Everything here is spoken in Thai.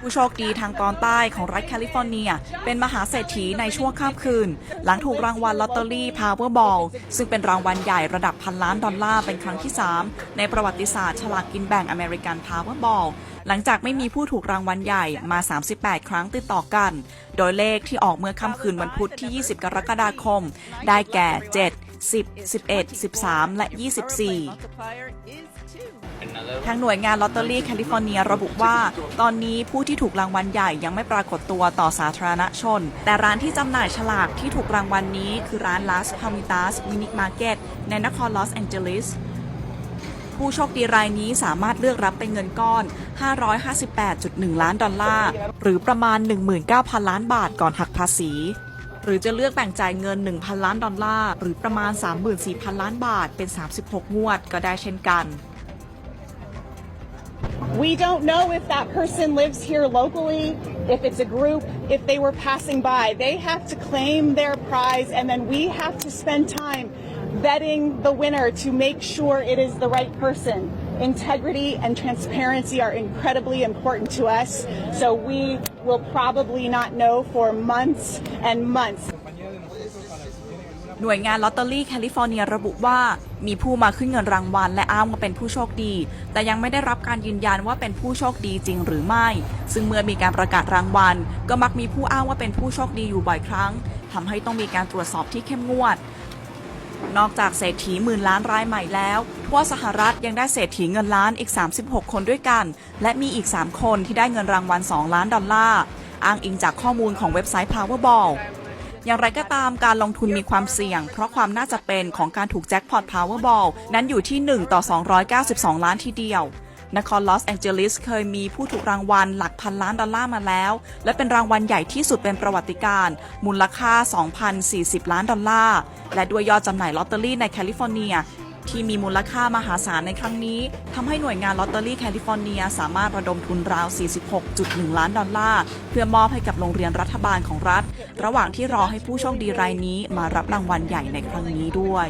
ผู้โชคดีทางตอนใต้ของรัฐแคลิฟอร์เนีย เป็นมหาเศรษฐีในช่วงข้ามคืน หลังถูกรางวัลลอตเตอรี่ Powerball ซึ่งเป็นรางวัลใหญ่ระดับพันล้านดอลลาร์เป็นครั้งที่ 3 ในประวัติศาสตร์ฉลากกินแบ่งอเมริกัน Powerball หลังจากไม่มีผู้ถูกรางวัลใหญ่มา 38 ครั้งติดต่อกัน โดยเลขที่ออกเมื่อค่ำคืนวันพุธที่ 20 กรกฎาคม ได้แก่ 7 10 11 13 และ 24 ทางหน่วยงานลอตเตอรี่แคลิฟอร์เนียระบุว่า ตอนนี้ผู้ที่ถูกรางวัลใหญ่ยังไม่ปรากฏตัวต่อสาธารณชน แต่ร้านที่จำหน่ายฉลากที่ถูกรางวัลนี้คือร้าน Las Palmitas Mini Market ในนครลอสแองเจลิสผู้โชคดีรายนี้สามารถเลือกรับเป็นเงินก้อน 558.1 ล้านดอลลาร์ หรือประมาณ 19,000 ล้านบาทก่อนหักภาษี หรือจะเลือกแบ่งจ่ายเงิน 1,000 ล้านดอลลาร์ หรือประมาณ 34,000 ล้านบาทเป็น 36 งวดก็ได้เช่นกัน We don't know if that person lives here locally, if it's a group, if they were passing by. They have to claim their prize, and then we have to spend time vetting the winner to make sure it is the right person. Integrity and transparency are incredibly important to us, so we will probably not know for months and months. หน่วยงานลอตเตอรี่แคลิฟอร์เนียระบุว่า มีผู้มาขึ้นเงินรางวัล และอ้างว่าเป็นผู้โชคดี แต่ยังไม่ได้รับการยืนยันว่าเป็นผู้โชคดีจริงหรือไม่ ซึ่งเมื่อมีการประกาศรางวัล ก็มักมีผู้อ้างว่าเป็นผู้โชคดีอยู่บ่อยครั้งทำให้ต้องมีการตรวจสอบที่เข้มงวด นอกจากเศรษฐีหมื่นล้านรายใหม่แล้วทั่วสหรัฐยังได้เศรษฐีเงินล้านอีก 36 คนด้วยกัน และมีอีก 3 คนที่ได้เงินรางวัล 2 ล้านดอลลาร์อ้างอิงจากข้อมูลของเว็บไซต์ Powerball อย่างไรก็ตามการลงทุนมีความเสี่ยง เพราะความน่าจะเป็นของการถูกแจ็คพอต Powerball นั้นอยู่ที่ 1 ต่อ 292 ล้านทีเดียว นครลอสแองเจลิสเคยมีผู้ถูกรางวัลหลักพันล้านดอลลาร์มาแล้ว และเป็นรางวัลใหญ่ที่สุดเป็นประวัติการ์มูลค่า 2,040 ล้านดอลลาร์ และด้วยยอดจำหน่ายลอตเตอรี่ในแคลิฟอร์เนียที่มีมูลค่ามหาศาลในครั้งนี้ทำให้หน่วยงานลอตเตอรี่แคลิฟอร์เนีย สามารถระดมทุนราว 46.1 ล้านดอลลาร์ เพื่อมอบให้กับโรงเรียนรัฐบาลของรัฐ ระหว่างที่รอให้ผู้โชคดีรายนี้มารับรางวัลใหญ่ในครั้งนี้ด้วย